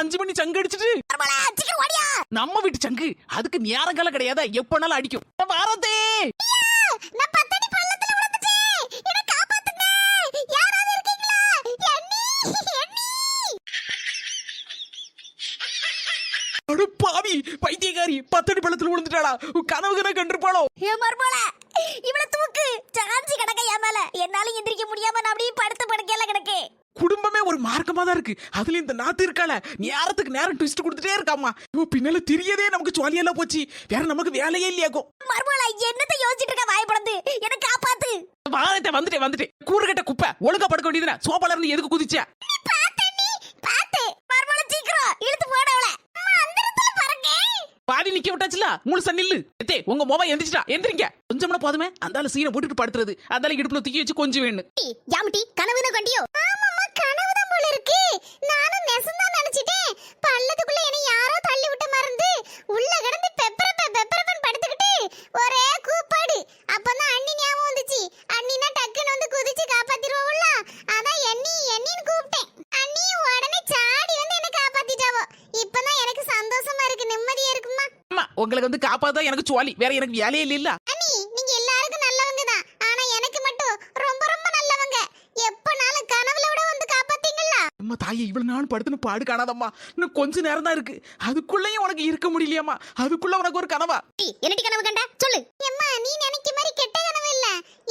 அஞ்சு மணி சங்கு அடிச்சிட்டு. நம்ம வீட்டு சங்கு. அதுக்கு நேரங்கால கிடையாதா? எப்பனாலும் அடிக்கும். அட பாவி பைத்தியக்காரி பத்தடி பள்ளத்துல விழுந்துட்டாளா கனவு கன கண்டிருப்பாளோ? ஏ மர்மோல இவள தூக்கு. சாஞ்சி கிடக்க மேல. என்னால எந்திரிக்க முடியாம நான் அப்படியே படுத்த படுக்கையில கிடக்கு குடும்பமே ஒரு மார்க்கமா தான் இருக்கு. அதுல இந்த நாத்து இருக்கால நேரத்துக்கு நேரம் ட்விஸ்ட் கொடுத்துட்டே இருக்காமா ஓ பின்னால தெரியதே நமக்கு ஜாலியெல்லாம் போச்சு. வேற நமக்கு வேலையே இல்லையாக்கும் மர்மோல என்னத்த யோசிச்சிட்டு இருக்க வாய் படந்து என்ன காப்பாத்து. வாரத்தை வந்துட்டேன் வந்துட்டேன். கூறுகட்ட குப்பை. ஒழுங்கா படுக்க வேண்டியதுனா சோபால இருந்து எதுக்கு குதிச்சா? போட நிக்க விட்டாச்சுல முழுசா நில்லு. எத்தே உங்க மொபா எந்திரிச்சிட்டா. எந்திரிங்க. கொஞ்சம்னா போதுமே. அந்தால சீனை போட்டுட்டு படுத்துறது. அந்தால இடுப்புல தூக்கி வச்சு கொஞ்சம் வேணும் யாமட்டி கனவுன கண்டியோ? கனவுதான் போல இருக்கு. நானும் நெசந்தா நினைச்சிட்டேன். பள்ளத்துக்குள்ள என்ன யாரோ தள்ளி விட்ட மறந்து உள்ள கிடந்து பெப்பரப்ப பெப்பரப்பன் படுத்துக்கிட்டு ஒரே கூப்பாடு. அப்பதான் அண்ணி ஞாபகம் வந்துச்சு. அண்ணினா டக்குன்னு வந்து குதிச்சு காப்பாத்திருவோம்ல அதான் எண்ணி எண்ணின்னு கூப்பிட்டேன். அண்ணி உடனே சாடி வந்து என்ன காப்பாத்திட்டாவோ. இப்பதான் எனக்கு சந்தோஷமா இருக்கு நிம்மதியா இருக்குமா? ஆமா உங்களுக்கு வந்து காப்பாத்தா எனக்கு சுவாலி. வேற எனக்கு வேலையே இல்ல அண்ணி நீங்க எல்லாருக்கும் நல்லவங்க தான் ஆனா எனக்கு மட்டும் ரொம்ப ரொம்ப நல்லவங்க எப்பனாலும் கனவுல விட வந்து காப்பாத்தீங்களா அம்மா தாயே இவ்வளவு நாள் படுத்துன்னு பாடு காணாதம்மா இன்னும் கொஞ்ச நேரம் தான் இருக்கு. அதுக்குள்ளயும் உனக்கு இருக்க முடியலையாம்மா. அதுக்குள்ள உனக்கு ஒரு கனவா? என்னடி கனவு கண்ட? சொல்லு. அம்மா நீ நினைக்க மாதிரி கெட்ட கனவு இல்ல.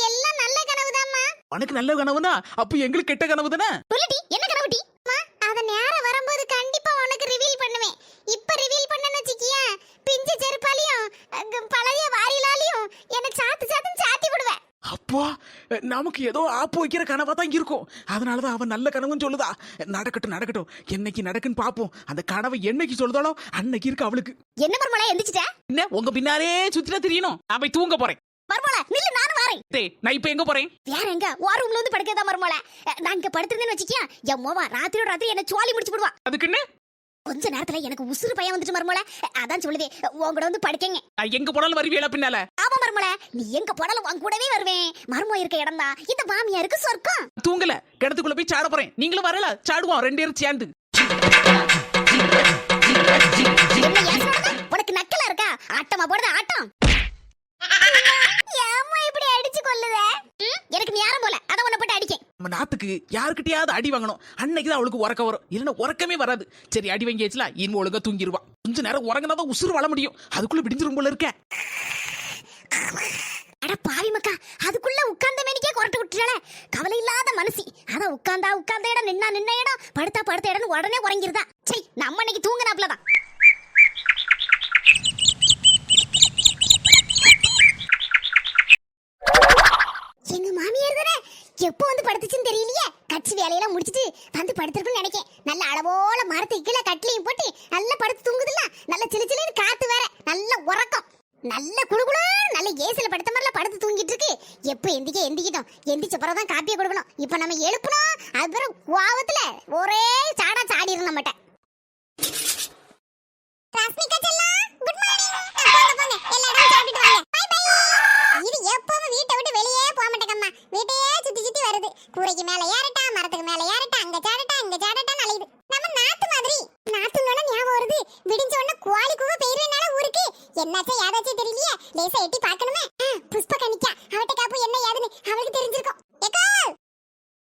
எல்லாம் நல்ல கனவு தாம்மா உனக்கு நல்ல கனவுனா அப்ப எங்களுக்கு கெட்ட கனவு தானே? சொல்லுடி என்ன கனவு டி? அம்மா அத நேரம் வரும்போது கண்டிப்பா உனக்கு ரிவீல் பண்ணுவேன். இப்ப ரிவீல் பண்ணனு வச்சிக்கியா பிஞ்சு செருப்பாலையும் பழைய வாரிலாலையும் என்ன சாத்து சாத்துன்னு சாத்தி விடுவேன். அப்பா நமக்கு ஏதோ ஆப்பு வைக்கிற கனவா தான் இருக்கும். அதனாலதான் அவன் நல்ல கனவுன்னு சொல்லுதா. நடக்கட்டும் நடக்கட்டும். என்னைக்கு நடக்குன்னு பாப்போம். அந்த கனவை என்னைக்கு சொல்லுதாலோ அன்னைக்கு இருக்கு அவளுக்கு. என்ன மர்மலா எந்திரிச்சிட்ட? என்ன? உங்க பின்னாலே சுத்தினா தெரியணும். நான் போய் தூங்க போறேன். மர்மலா நில்லு நானும் வரேன். டேய் நான் இப்ப எங்க போறேன்? வேற எங்க? ஓ ரூம்ல வந்து படுக்கதா மர்மல? நான் இங்க படுத்திருந்தேன்னு வச்சிக்கியா என் மோவா ராத்திரியோட ராத்திரி என்ன சுவாலி முடிச்சு விடுவா. அதுக்குன்னு கொஞ்ச நேரத்துல எனக்கு உசுறு பையன் வந்துட்டு மர்மல. அதான் சொல்லுதே. உன் கூட வந்து படுக்கங்க. எங்க போனாலும் வருவியல பின்னால? நீ எங்க போனாலும் உன் கூடவே வருவேன். மர்மோ இருக்க இடம் தான். இந்த மாமியாருக்கு சொர்க்கம். தூங்கல. கிணத்துக்குள்ள போய் சாட போறேன். நீங்களும் வரல. சாடுவோம். ரெண்டு பேரும் சேர்ந்து. என்ன ஏன் சொல்றது? உனக்கு நக்கலா இருக்கா? ஆட்டமா போடுறது ஆட்டம். இப்படி அடிச்சு கொல்லுதே? ம், எனக்கு நேரம் போல. அதான் உன்னை போட்டு அடிக்கேன். நம்ம நாத்துக்கு யாருக்கிட்டயாவது அடி வாங்கணும். அன்னைக்கு தான் அவளுக்கு உறக்க வரும். இல்லைன்னா உறக்கமே வராது. சரி அடி வாங்கியாச்சுல. இனிமே ஒழுங்கா தூங்கிடுவா கொஞ்ச நேரம் உறங்கினா தான் உசுறு வள முடியும். அதுக்குள்ள விடிஞ்சிரும் போல இருக்க. அட பாவி மக்கா அதுக்குள்ள உட்கார்ந்த மேனிக்கே குரட்டு விட்டுறாளே. கவலை இல்லாத மனசி அதான் உட்கார்ந்தா உட்கார்ந்த இடம் நின்னா நின்ன இடம் படுத்தா படுத்த இடம் உடனே உறங்கிருதா சரி நம்ம இன்னைக்கு தூங்கினாப்லதான் எங்க மாமியார் தானே எப்போ வந்து படுத்துச்சுன்னு தெரியலையே? கட்சி வேலையெல்லாம் முடிச்சிட்டு வந்து படுத்திருக்குன்னு நினைக்கேன். நல்ல அளவோல மரத்துக்கு கீழே கட்டிலையும் போட்டு நல்லா படுத்து தூங்குதுல்ல? நல்ல சிலு சிலுன்னு காத்து வேற. நல்ல உறக்கம். நல்ல குளுகுளு நல்ல ஏசில படுத்த மாதிரில படுத்து தூங்கிட்டு இருக்கு. எப்ப எந்திக்க எந்திக்கிட்டோம். எந்திச்ச பிறகு தான் காப்பியை கொடுக்கணும். இப்ப நம்ம எழுப்பணும் அது பிறகு கோவத்துல ஒரே சாடா சாடிடும் நம்மகிட்ட. குட் மார்னிங் போங்க போங்க. எல்லாரும் சாப்பிட்டு வாங்க. பை பை இது எப்பவும் வீட்டை விட்டு வெளியே போக மாட்டேங்கம்மா. வீட்டையே சுத்தி சுத்தி வருது. கூரைக்கு மேல ஏறட்டா மரத்துக்கு மேல ஏறட்டா அங்க சாடட்டா இங்க சாடட்டா அலையுது நம்ம நாத்து மாதிரி. நாத்துனோட ஞாபகம் வருது. விடிஞ்ச உடனே குவாலி கூவ பெயர்னால ஊருக்கு. என்னாச்சும் யாராச்சும் தெரியலையே. லேசா எட்டி பார்க்கணுமே ஆ, புஷ்ப கணிக்கா அவட்ட காப்பு என்ன ஏதுன்னு அவளுக்கு தெரிஞ்சிருக்கும் ஏக்கா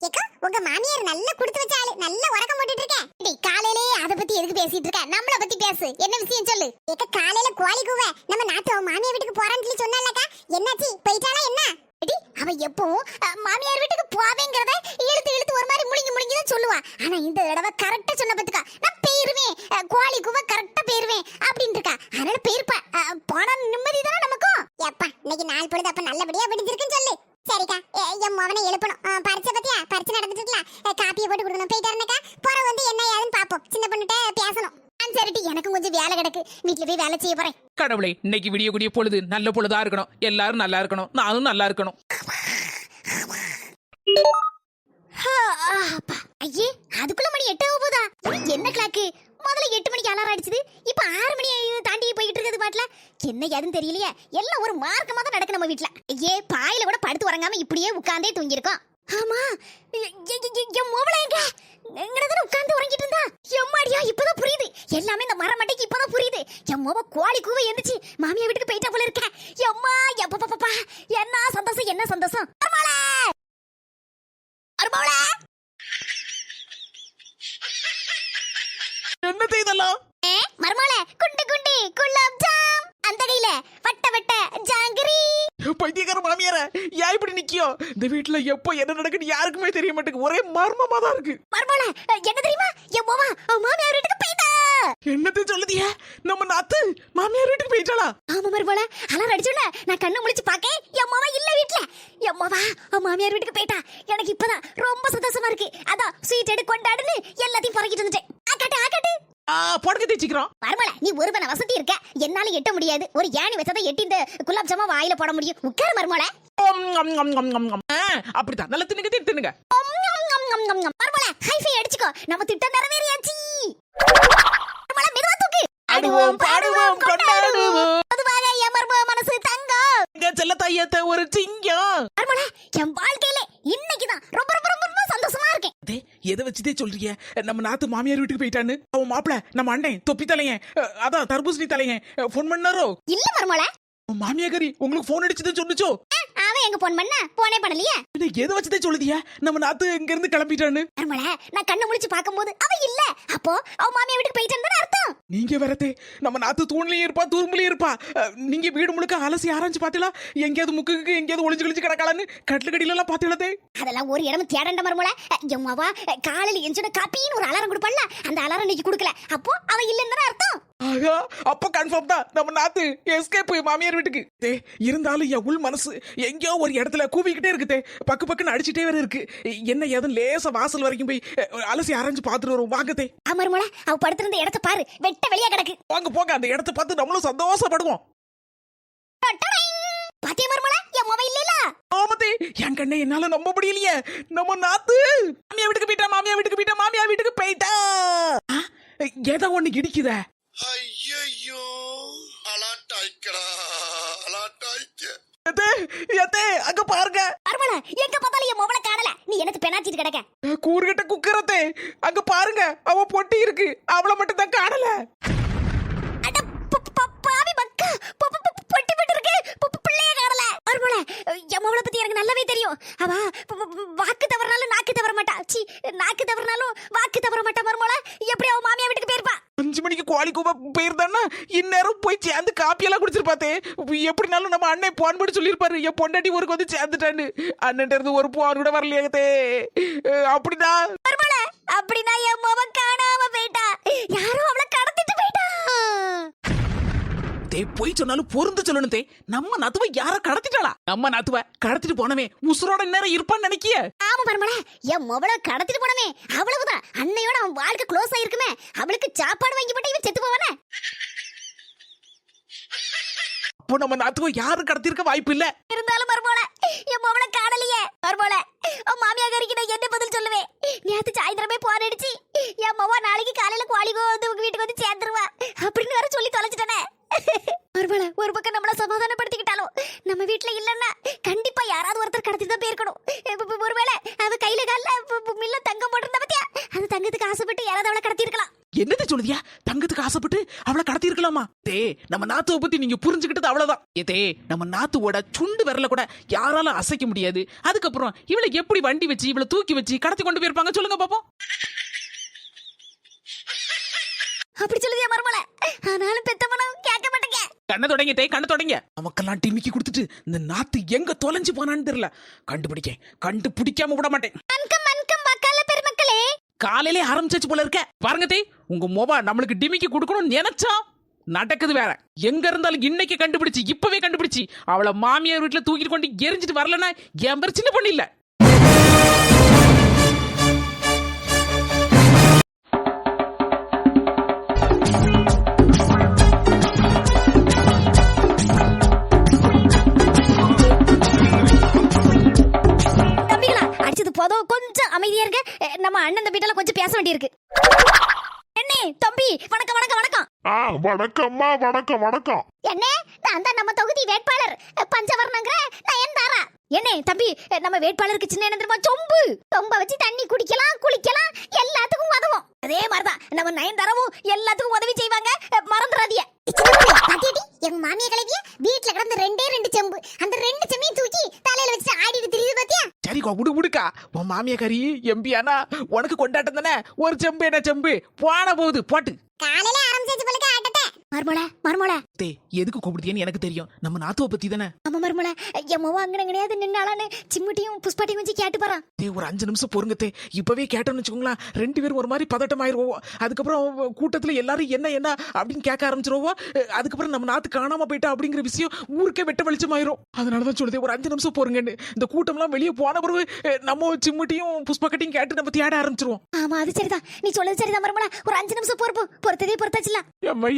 ஏக்கா உங்க மாமியார் நல்லா கொடுத்து வச்ச ஆளு நல்லா உறக்கம் போட்டுட்டு இருக்கேன் டேய் காலையிலே அத பத்தி எதுக்கு பேசிட்டு இருக்க நம்மள பத்தி பேசு என்ன விஷயம் சொல்லு ஏக்கா காலையில கோழி கூவ நம்ம நாத்து அவ மாமியார் வீட்டுக்கு போறான்னு சொல்லி சொன்னாலக்கா என்னாச்சு போயிட்டாளா என்ன எடி அவ எப்பவும் அஹ், மாமியார் வீட்டுக்கு போவேங்கிறத இழுத்து இழுத்து ஒரு மாதிரி முழுங்கி முழுங்கி தான் சொல்லுவா ஆனா இந்த தடவை கரெக்டா சொன்ன பத்துக்கா நான் போயிருவேன் அஹ், கோழி கூவ கரெக்டா போயிருவேன் அப்படின்னு இருக்கா அதனால போயிருப்பா அஹ், போனா நிம்மதி தானே நமக்கும் எப்பா இன்னைக்கு நாள் பொழுது அப்ப நல்லபடியா விடிஞ்சிருக்குன்னு சொல்லு. சரிக்கா என் மவனை எழுப்பணும். அஹ், பரீட்சை பத்தியா? பரீட்சை நடந்துட்டு இருக்கலாம் காப்பியை போட்டு கொடுக்கணும். போயிட்டாருனாக்கா போற வந்து என்ன ஏதுன்னு பாப்போம். சின்ன பொண்ணுட்ட பேசணும். சரிட்டி எனக்கும் கொஞ்சம் வேலை கிடக்கு. வீட்டுல போய் வேலை செய்ய போறேன். கடவுளே இன்னைக்கு விடிய கூடிய பொழுது நல்ல பொழுதா இருக்கணும். எல்லாரும் நல்லா இருக்கணும். நானும் நல்லா இருக்கணும். ஐயே அதுக்குள்ள மணி எட்டு ஆக போதா என்ன கிளாக்கு முதல்ல எட்டு மணிக்கு அலாரம் அடிச்சது. இப்ப ஆறு மணி தாண்டி போயிட்டு இருக்குது பாட்டுல. என்ன ஏதுன்னு தெரியலையே. எல்லாம் ஒரு மார்க்கமா தான் நடக்கு நம்ம வீட்டில். ஏ பாயில கூட படுத்து உறங்காம இப்படியே உட்காந்தே தூங்கியிருக்கோம். ஆமா. என் மோவல எங்க? எங்கடா உட்கார்ந்து உறங்கிட்டு இருந்தா? எம்மாடியா இப்பதான் புரியுது. எல்லாமே இந்த மரமட்டைக்கு இப்பதான் புரியுது. என் மோவ கோழி கூவ எந்திரிச்சு மாமியா வீட்டுக்கு போயிட்டா போல இருக்க. எம்மா எப்பப்பப்பா என்ன சந்தோஷம் என்ன சந்தோஷம். மருமகளே மருமகளே என்னது இதெல்லாம்? ஏ, மருமகளே குண்டு குண்டி குலாப் ஜாம். அந்த கையில வட்ட வட்ட ஜாங்கிரி. பைத்தியக்கார மாமியார ஏன் இப்படி நிக்கியோ? இந்த வீட்டுல எப்போ என்ன நடக்குன்னு யாருக்குமே தெரிய மாட்டேங்குது. ஒரே மர்மமா தான் இருக்கு. மருமகளே என்ன தெரியுமா? என் மோவா மாமியார் வீட்டுக்கு போயிட்டா என்னது சொல்லுதிய? நம்ம நாத்து மாமியார் வீட்டுக்கு போயிட்டாளா? ஆமா மருமகளே அலாரம் அடிச்சோன்னே நான் கண்ணை முழிச்சு பார்க்க என் மாமா இல்ல வீட்ல. என் மாமா அவன் மாமியார் வீட்டுக்கு போயிட்டா. எனக்கு இப்பதான் ரொம்ப சந்தோஷமா இருக்கு. அதான் ஸ்வீட் எடு கொண்டாடுன்னு எல்லாத்தையும் பறக்கிட்டு வந்துட்டேன். ஆக்காட்டு ஆக்காட்டு. ஆ போடுங்க தேய்ச்சிக்கிறோம் மருமல நீ ஒருவன வசதி இருக்க. என்னால எட்ட முடியாது. ஒரு யானி வச்சதை எட்டி இந்த குலாப் ஜாமா வாயில போட முடியும். உட்காரு மருமல அப்படித்தான். நல்ல தின்னுங்க தின்னுங்க. ஹைஃபை அடிச்சுக்கோ. நம்ம திட்டம் நிறைவேறியாச்சு. ஆடுவோம் பாடுவோம் கொண்டாடுவோம். அதுவாக என் மருமக மனசு தங்கம். எங்க செல்ல தையத்த ஒரு சிங்கம். மருமல என் வாழ்க்கையில இன்னைக்கு தான் ரொம்ப ரொம்ப ரொம்ப ரொம்ப சந்தோஷமா இருக்கேன். அதே எதை வச்சுதே சொல்றீங்க? நம்ம நாத்து மாமியார் வீட்டுக்கு போயிட்டான்னு. அவன் மாப்பிள நம்ம அண்ணன் தொப்பி தலையன் அதான் தர்பூசணி தலையன். ஃபோன் பண்ணாரோ? இல்ல மருமல உன் மாமியாரி உங்களுக்கு ஃபோன் அடிச்சதுன்னு சொன்னுச்சோ அவன் எங்க போன் பண்ண? போனே பண்ணலையே? என்ன எதை வச்சுதே சொல்லுதியா? நம்ம நாத்து எங்க இருந்து கிளம்பிட்டான்னு? மருமல நான் கண்ணு முழிச்சு பாக்கும்போது அவ இல்ல. அப்போ அவ மாமியா வீட்டுக்கு போயிட்டான்னு அர்த்தம்? நீங்க வரதே நம்ம நாத்து தூண்லயும் இருப்பா தூர்மலையும் இருப்பா. நீங்க வீடு முழுக்க அலசி ஆராய்ச்சி பாத்தீங்களா எங்கேயாவது முக்குக்கு எங்கேயாவது ஒளிஞ்சு கிழிச்சு கிடக்கலான்னு கட்டில கடியில எல்லாம் பாத்தீங்களே அதெல்லாம் ஒரு இடம் தேடண்ட மருமல எம்மாவா காலையில எஞ்சோட காப்பின்னு ஒரு அலாரம் கொடுப்பல்ல அந்த அலாரம் இன்னைக்கு கொடுக்கல. அப்போ அவ இல்லைன்னு அர்த்தம்? ஆகா அப்ப கன்ஃபார்ம் தான். நம்ம நாத்து எஸ்கேப் மாமியார் வீட்டுக்கு. தே இருந்தாலும் என் உள் மனசு எங்கேயோ ஒரு இடத்துல கூவிக்கிட்டே இருக்குதே. பக்கு பக்குன்னு அடிச்சிட்டே வேற இருக்கு. என்ன ஏதும் லேசா வாசல் வரைக்கும் போய் அலசி அரைஞ்சு பார்த்துட்டு வரும் வாங்கத்தே மருமல அவ படுத்திருந்த இடத்த பாரு. வெட்ட வெளியா கிடக்கு. வாங்க போங்க. அந்த இடத்த பார்த்து நம்மளும் சந்தோஷப்படுவோம். பாத்தியா மருமல என் மொபைல் இல்ல ஆமத்தே என் கண்ணே என்னால நம்ப முடியலையே. நம்ம நாத்து. மாமியா வீட்டுக்கு போயிட்டா மாமியா வீட்டுக்கு போயிட்டா மாமியா வீட்டுக்கு போயிட்டா. ஏதோ ஒண்ணு இடிக்குதே. ஐயையோ அலாட்டாய்க்கடா அலாட்டாய்க்க. அங்க பாருங்க. மருமல எங்க பார்த்தாலும் என் மொபைல காணல. நீ எனக்கு பெனாச்சிட்டு கிடக்க. கூறுகிட்ட குக்கரத்தே அங்க பாருங்க. அவ பொட்டி இருக்கு. அவளை மட்டும் தான் காணல. அட பாவி மக்கா. பொட்டி போட்டு இருக்கு பிள்ளைய காணல. மருமல என் மொபைல பத்தி எனக்கு நல்லாவே தெரியும். அவ வாக்கு தவறினாலும் நாக்கு தவற மாட்டா. சி நாக்கு தவறினாலும் வாக்கு தவற மாட்டா மருமல எப்படி அவ மாமியா வீட்டுக்கு போயிருப்பா? அஞ்சு மணிக்கு கோழி கூப்ப போயிருந்தான்னா இந்நேரம் போய் சேர்ந்து காப்பி எல்லாம் குடிச்சிருப்பாத்தே எப்படினாலும் நம்ம அண்ணன் போன் பண்ணி சொல்லியிருப்பாரு. என் பொண்டாட்டி ஊருக்கு வந்து சேர்ந்துட்டான்னு. அண்ணன் இருந்து ஒரு போன் கூட வரலையாத்தே அப்படிதான். அப்படிதான் அப்படின்னா என் முகம் காணாம போயிட்டா. யாரோ தே போய் சொன்னாலும் பொருந்து சொல்லணும் தே. நம்ம நத்துவ யார கடத்திட்டாளா? நம்ம நத்துவ கடத்திட்டு போனவே உசுரோட நேரம் இருப்பான்னு நினைக்கிய? ஆமா மருமல என் மொபல கடத்திட்டு போனமே. அவ்வளவுதான். அன்னையோட அவன் வாழ்க்கை க்ளோஸ் ஆயிருக்குமே. அவளுக்கு சாப்பாடு வாங்கி போட்டு இவன் செத்து போவானே. அப்போ நம்ம நாத்துவ யாரும் கடத்திருக்க வாய்ப்பு இல்ல. இருந்தாலும் மருமோல என் மொபல காணலையே. மருமோல மாமியாருக்கு நான் என்ன பதில் சொல்லுவேன்? நேத்து சாயந்தரமே போன் அடிச்சு என் மொவா நாளைக்கு காலையில குவாலிகோ வந்து உங்க வீட்டுக்கு வந்து சேர்ந்துருவா அப்படின்னு வேற சொல்லி தொலைச்சிட்டனே மருமல ஒரு பக்கம் நம்மள சமாதானப்படுத்திக்கிட்டாலும் நம்ம வீட்ல இல்லன்னா கண்டிப்பா யாராவது ஒருத்தர் கடத்தி தான் போயிருக்கணும் இப்ப- இப்ப ஒருவேளை அவ கையில கால்ல இப்ப- இப்ப மில்ல தங்கம் போட்டிருந்தா பத்தியா அது தங்கத்துக்கு ஆசைப்பட்டு யாராவது அவளை கடத்தி இருக்கலாம் என்னது சொல்லுதியா தங்கத்துக்கு ஆசைப்பட்டு அவளை கடத்தி இருக்கலாமா தே நம்ம நாத்துவ பத்தி நீங்க புரிஞ்சுக்கிட்டது அவ்வளவுதான். ஏதே நம்ம நாத்துவோட சுண்டு விரல கூட யாராலும் அசைக்க முடியாது. அதுக்கப்புறம் இவளை எப்படி வண்டி வச்சு இவளை தூக்கி வச்சு கடத்தி கொண்டு போயிருப்பாங்க சொல்லுங்க பாப்போம். அப்படி சொல்லுதியா மருமல? ஆனாலும் பெத்தவனும் கேட்க மாட்டேங்க. கண்ணை தொடங்க தே கண்ணை தொடங்க. நமக்கெல்லாம் டிமிக்கி கொடுத்துட்டு இந்த நாத்து எங்க தொலைஞ்சு போனான்னு தெரியல. கண்டுபிடிக்க கண்டுபிடிக்காம விட மாட்டேன். வணக்கம் வணக்கம் மக்கள பெருமக்களே. காலையிலே ஆரம்பிச்சாச்சு போல இருக்க. பாருங்க தே உங்க மொபா நம்மளுக்கு டிமிக்கி கொடுக்கணும்னு நினைச்சா நடக்குது வேற. எங்க இருந்தாலும் இன்னைக்கு கண்டுபிடிச்சு இப்பவே கண்டுபிடிச்சு அவளை மாமியார் வீட்டுல தூக்கிட்டு கொண்டு எரிஞ்சிட்டு வரலன்னா என் பேர் சின்ன பொண்ணு இல்ல. கொஞ்சம் அமைதியா இருக்க நம்ம அண்ணன் தம்பிட்டால கொஞ்சம் பேச வேண்டியிருக்கு. வணக்கம்மா வணக்கம் வணக்கம். என்ன நான் தான் நம்ம தொகுதி வேட்பாளர். பஞ்சவர்ணங்கிற நயன்தாரா? என்ன தம்பி நம்ம வேட்பாளருக்கு சின்ன என்ன தெரியுமா சொம்பு? சொம்ப வச்சு தண்ணி குடிக்கலாம் குளிக்கலாம் எல்லாத்துக்கும் உதவும். அதே மாதிரிதான் நம்ம நயன்தாராவும் எல்லாத்துக்கும் உதவி செய்வாங்க. மறந்துடாதீங்க எங்க மாமியா கிளவிய வீட்டுல கிடந்த ரெண்டே ரெண்டு செம்பு. அந்த ரெண்டு செம்பையும் தூக்கி தலையில வச்சு ஆடிட்டு தெரியுது பாத்தியா? சரிக்கா விடு விடுக்கா உன் மாமியா கறி எம்பி ஆனா உனக்கு கொண்டாட்டம் தானே? ஒரு செம்பு என்ன செம்பு? போன போகுது போட்டு. காலையில ஆரம்பிச்சாச்சு போல ஆட்டத்தை மர்மோல மர்மோல தே எதுக்கு கூப்பிடுதியன்னு எனக்கு தெரியும். நம்ம நாத்துவ பத்தி தானே? ஆமா மர்மோல என் மொவ அங்கன கிடையாது நின்னாலான்னு சிம்முட்டியும் புஷ்பாட்டியும் வச்சு கேட்டு போறான். தே ஒரு அஞ்சு நிமிஷம் பொறுங்க தே. இப்பவே கேட்டோம்னு வச்சுக்கோங்களேன் ரெண்டு பேரும் ஒரு மாதிரி பதட்டம் ஆயிருவோம். அதுக்கப்புறம் கூட்டத்துல எல்லாரும் என்ன என்ன அப்படின்னு கேட்க ஆரம்பிச்சிருவோம். அதுக்கப்புறம் நம்ம நாத்து காணாம போயிட்டா அப்படிங்கிற விஷயம் ஊருக்கே வெட்ட வெளிச்சமாயிரும். அதனாலதான் சொல்லுதே ஒரு அஞ்சு நிமிஷம் பொறுங்கன்னு. இந்த கூட்டம்லாம் வெளியே போன பிறகு நம்ம சிம்முட்டியும் புஷ்பக்கட்டையும் கேட்டு நம்ம தேட ஆரம்பிச்சிருவோம். ஆமா அது சரிதான். நீ சொல்றது சரிதான் மர்மோல ஒரு அஞ்சு நிமிஷம் பொறுப்பு. பொறுத்ததே பொறுத்தாச்சுலாம் அம்மா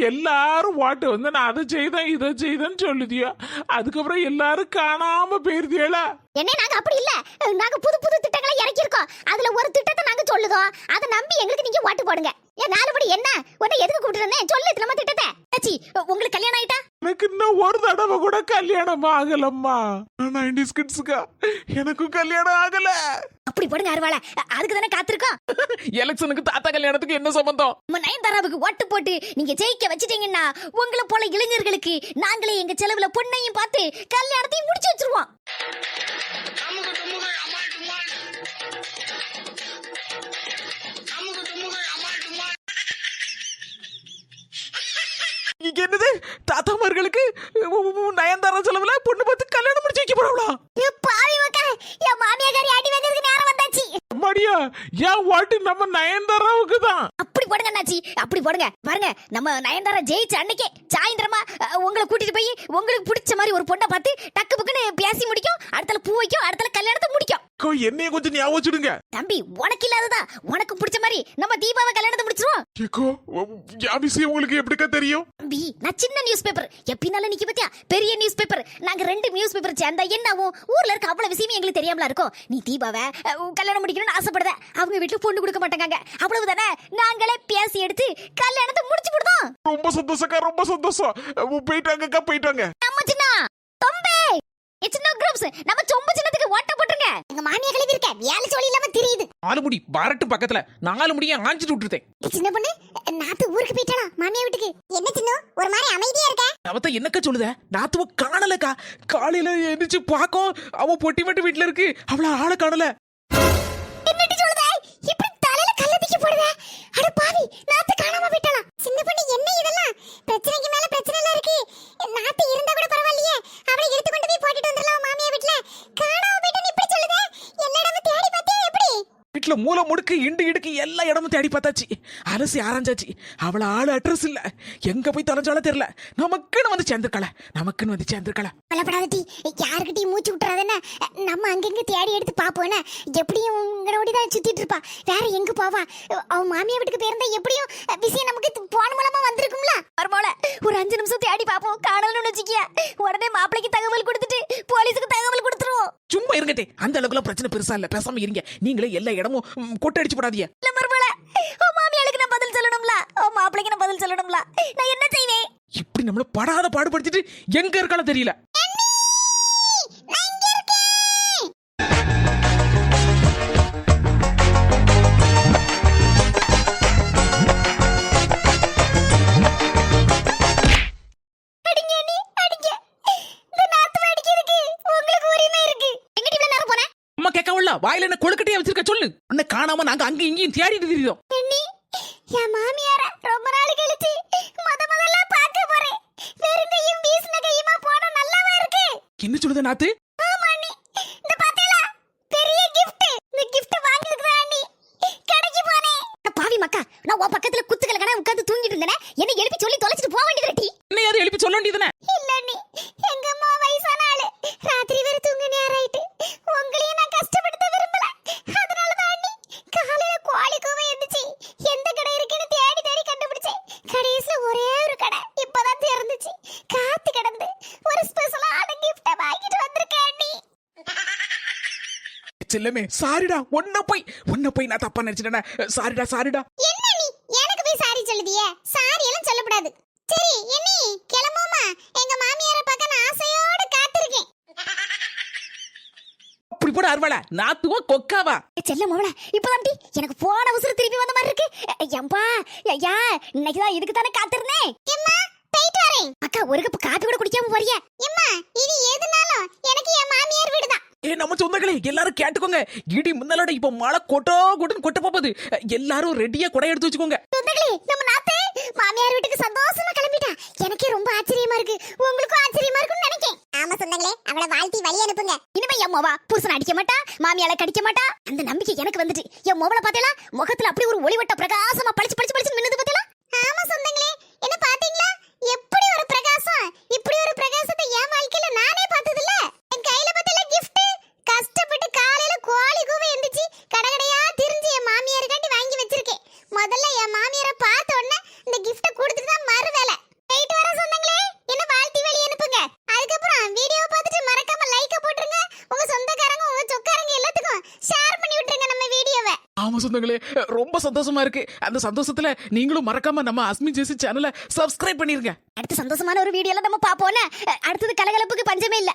எல்லாரும் வாட்டு வந்து நான் அதை செய்தேன் இதை செய்தேன்னு சொல்லுதியா? அதுக்கப்புறம் எல்லாரும் காணாம போயிருதியலா? என்ன நாங்க அப்படி இல்ல. நாங்க புது புது திட்டங்களை இறக்கிருக்கோம் அதுல ஒரு திட்டத்தை நாங்க சொல்லுதோம். அதை நம்பி எங்களுக்கு நீங்க வாட்டு போடுங்க. ஏன் நாலுபடி என்ன? உன்னை எதுக்கு கூப்பிட்டு சொல்லு திரும்ப திட்டத்தை. உங்களுக்கு கல்யாணம் இன்னும் ஒரு தடவை கூட கல்யாணம் ஆகலம்மா. நைன்டிஸ் கிட்ஸுக்கா எனக்கும் கல்யாணம் ஆகல. அப்படி போடுங்க அருவாள. அதுக்கு தானே காத்திருக்கோம். எலெக்ஷனுக்கு தாத்தா கல்யாணத்துக்கு என்ன சம்பந்தம்? நம்ம நயன்தாராவுக்கு ஓட்டு போட்டு நீங்க ஜெயிக்க வச்சிட்டீங்கன்னா உங்களை போல இளைஞர்களுக்கு நாங்களே எங்க செலவுல பொண்ணையும் பார்த்து கல்யாணத்தையும் முடிச்சு வச்சிருவோம். இங்க என்னது? தாத்தாமார்களுக்கு நயன்தாரா செலவுல பொண்ணு பார்த்து கல்யாணம் முடிச்சு வைக்க போறாங்களா? என் மாமியாரி அடி வாங்குறதுக்கு நேரம் வந்தாச்சு. அம்மாடியா ஏன் வாட்டு நம்ம நயன்தாராவுக்கு தான். அப்படி போடுங்க அண்ணாச்சி அப்படி போடுங்க. பாருங்க நம்ம நயன்தாரா ஜெயிச்ச அன்னைக்கே சாயந்தரமா உங்களை கூட்டிட்டு போய் உங்களுக்கு பிடிச்ச மாதிரி ஒரு பொண்ணை பார்த்து டக்கு புக்குன்னு பேசி முடிக்கும். அடுத்தல பூ வைக்கும் அடுத்தல கல்யாணத்தை முடிக்கும். என்னைய கொஞ்சம் ஞாபகம் வச்சுடுங்க. தம்பி உனக்கு இல்லாததா? உனக்கு பிடிச்ச மாதிரி நம்ம தீபாவை கல்யாணத்தை முடிச்சிருவோம். உங்களுக்கு எப்படிக்கா தெரியும்? தம்பி நான் சின்ன நியூஸ் பேப்பர் எப்பினாலும் நிக்க பத்தியா பெரிய நியூஸ் பேப்பர் நாங்க ரெண்டு நியூஸ் பேப்பர் சேர்ந்தா என்ன ஆகும் ஊர்ல இருக்க அவ்வளவு விஷயமே எங்களுக்கு தெரியாமல இருக்கும்? நீ தீபாவை கல்யாணம் முடிக்கணும்னு ஆசைப்படுத. அவங்க வீட்டுல பொண்ணு கொடுக்க மாட்டாங்க அவ்வளவுதானே? நாங்களே பேசி எடுத்து கல்யாணத்தை முடிச்சு விடுதோம் ரொம்ப சந்தோஷக்கா ரொம்ப சந்தோஷம். உம், போயிட்டு வாங்கக்கா போயிட்டு வாங்க நம்ம சின்ன. தொம்பே! நோ குரூப்ஸ் நம்ம சொம்பு சின்னத்துக்கு ஓட்ட போட்டுருங்க. எங்க மாமியா கழுவி இருக்க வேலை சொல்லி இல்லாம தெரியுது. நாலு முடி வரட்டு பக்கத்துல நாலு முடியை ஆஞ்சிட்டு விட்டுருத்தேன். சின்ன பொண்ணு நாத்து ஊருக்கு போயிட்டாளா மாமியா வீட்டுக்கு? என்ன சின்ன ஒரு மாதிரி அமைதியா இருக்க? அவத்த என்னக்கா சொல்லுத? நாத்துவ காணலக்கா. காலையில எந்திரிச்சு பாக்கோம் அவ பொட்டி மட்டும் வீட்டுல இருக்கு. அவள ஆளை காணல. என்னடி சொல்லுதே? இப்படி தலையில கல்ல தூக்கி போடுதே? அட பாவி நாத்து காணாம போயிட்டாளா சின்ன பொண்ணு என்ன இதெல்லாம்? பிரச்சனைக்கு மேல பிரச்சனை எல்லாம் இருக்கு. நாத்து இருந்தா கூட பரவாயில்லையே. அவளை எடுத்து கொண்டு போய் போட்டுட்டு வந்துடலாம் மாமியா வீட்டுல? காணாம போயிட்டு இப்படி சொல்லுதே? எல்லா இடமும் தேடி வீட்டுல மூளை முடுக்கு இண்டு இடுக்கு எல்லா இடமும் தேடி பார்த்தாச்சு. அலசி ஆராய்ச்சாச்சு அவள ஆளு அட்ரஸ் இல்ல. எங்க போய் தொலைஞ்சாலும் தெரியல. நமக்குன்னு வந்து சேர்ந்திருக்கல நமக்குன்னு வந்து சேர்ந்திருக்கல கவலைப்படாதட்டி யாருக்கிட்டையும் மூச்சு விட்டுறாதுன்னு நம்ம அங்கங்க தேடி எடுத்து பாப்போம்னா எப்படியும் உங்களோட தான் சுத்திட்டு இருப்பா. வேற எங்க போவா? அவ மாமியா வீட்டுக்கு போயிருந்தா எப்படியும் விஷயம் நமக்கு போன மூலமா வந்திருக்கும்ல. மறுபோல ஒரு அஞ்சு நிமிஷம் தேடி பாப்போம் காணலன்னு வச்சுக்கிய உடனே மாப்பிளைக்கு தகவல் கொடுத்துட்டு போலீஸுக்கு தகவல் கொடுத்துருவோம். சும்மா இருங்கட்டே. அந்த அளவுக்குலாம் பிரச்சனை பெருசா இல்ல. பேசாம இருங்க. நீங்களே எல்லா இடமும் ம், கொட்டை அடிச்சு போடாதீங்க இல்ல மறுபோல ஓ மாமியாளுக்கு நான் பதில் சொல்லணும்ல? ஓ மாப்பிளைக்கு நான் பதில் சொல்லணும்ல? நான் என்ன செய்வேன்? இப்படி நம்மள படாத பாடுபடுத்திட்டு எங்க இருக்காலும் தெரியல. வச்சிருக்க சொல்லு உன்னை காணாம நாங்க அங்க இங்கேயும் தேடிட்டு தெரியுதோம் அண்ணி, என் மாமியார ரொம்ப நாள் கழிச்சு முத முதல்ல பார்க்க போறேன். வெறும் கையும் வீசின கையுமா போனா நல்லாவா இருக்கு? என்ன சொல்லுத நாத்து ஆமா அண்ணி. இந்த பாத்தீங்களா? பெரிய gift. இந்த gift வாங்குறதுக்கு தான் அண்ணி கடைக்கு போனேன். பாவி மக்கா, நான் உன் பக்கத்துல குத்துக்கலக்கனா உட்கார்ந்து தூங்கிட்டு இருந்தேனே. என்னை எழுப்பி சொல்லி தொலைச்சிட்டு போக வேண்டியது டி. என்னையாவது எழுப்பி சொல்ல வேண்டியதுதானே இல்ல அண்ணி, எங்க அம்மா வயசான ஆளு. ராத்திரி வேற தூங்க நேரம் ஆயிட்டு. உங்களையும் நான் கஷ்டப்படுத்த விரும்பல. அதனாலதான் அண்ணி, காலையில கோழி கூவ எந்திரிச்சு, எந்த கடை இருக்குன்னு தேடி தேடி கண்டுபிடிச்சேன். கடைசியில ஒரே ஒரு கடை இப்பதான் திறந்துச்சு. காத்து கிடந்து ஒரு ஸ்பெஷலான gift அ வாங்கிட்டு வந்திருக்கேன் அண்ணி. செல்லமே. சாரிடா ஒன்ன போய் ஒன்ன போய் நான் தப்பா நினைச்சிட்டேனே. சாரிடா சாரிடா. என்ன நீ? எனக்கு போய் சாரி சொல்லுதியே? சாரி எல்லாம் சொல்லக்கூடாது. சரி என்னி கிளம்புமா எங்க மாமியார பார்க்க நான் ஆசையோட காத்திருக்கேன். போட அருவாளா. நாத்துவா கொக்காவா. செல்ல மோள இப்பதான் எனக்கு போன அவசரம் திருப்பி வந்த மாதிரி இருக்கு. எம்பா ஐயா இன்னைக்கு தான் இதுக்கு தானே காத்திருந்தேன் எம்மா போயிட்டு வரேன். அக்கா ஒரு கப் காப்பி கூட குடிக்காம போறியா. எம்மா இது எதுனாலும் எனக்கு என் மாமியார் ஏ நம்ம சொந்தங்களே எல்லாரும் கேட்டுக்கோங்க. இடி முன்னாலோட இப்ப மழை கொட்டோ கொட்டுன்னு கொட்ட போகுது. எல்லாரும் ரெடியா கொடை எடுத்து வச்சுக்கோங்க. சொந்தங்களே நம்ம நாத்தே மாமியார் வீட்டுக்கு சந்தோஷமா கிளம்பிட்டா. எனக்கே ரொம்ப ஆச்சரியமா இருக்கு. உங்களுக்கும் ஆச்சரியமா இருக்கும்னு நினைக்கிறேன் ஆமா சொந்தங்களே அவளை வாழ்த்தி வழி அனுப்புங்க. இனிமே என் மோவா புருஷன் அடிக்க மாட்டா மாமியால கடிக்க மாட்டா. அந்த நம்பிக்கை எனக்கு வந்துட்டு என் மோவல பாத்தீங்களா முகத்துல அப்படி ஒரு ஒளிவட்ட பிரகாசமா பளிச்சு பளிச்சு பளிச்சு மின்னுது பாத்தீங்களா ஆமா சொந்தங்களே என்ன பாத்தீங்களா எப்படி ஒரு பிரகாசம்? இப்படி ஒரு பிரகாசத்தை என் வாழ்க்கையில நானே பார்த்தது இல்ல என் கையில பார்த்தல gift கஷ்டப்பட்டு காலையில கோழி கூவ எந்திரிச்சு கடகடையா திரிஞ்சு என் மாமியாருக்காண்டி வாங்கி வச்சிருக்கேன் முதல்ல என் மாமியாரை பார்த்த உடனே இந்த கிஃப்ட கொடுத்துட்டு தான் மறு வேலை போயிட்டு வர சொந்தங்களே என்ன வாழ்த்தி வழி அனுப்புங்க அதுக்கப்புறம் வீடியோ பார்த்துட்டு மறக்காம லைக்க போட்டுருங்க உங்க சொந்தக்காரங்க உங்க சொக்காரங்க எல்லாத்துக்கும் ஷேர் பண்ணி விட்டுருங்க நம்ம ஆமாம் சொந்தங்களே ரொம்ப சந்தோஷமா இருக்கு. அந்த சந்தோஷத்துல நீங்களும் மறக்காம நம்ம அஸ்மி ஜேசி சேனலை சப்ஸ்கிரைப் பண்ணிருங்க. அடுத்த சந்தோஷமான ஒரு வீடியோல நம்ம பாப்போம்ல அடுத்தது கலகலப்புக்கு பஞ்சமே இல்ல.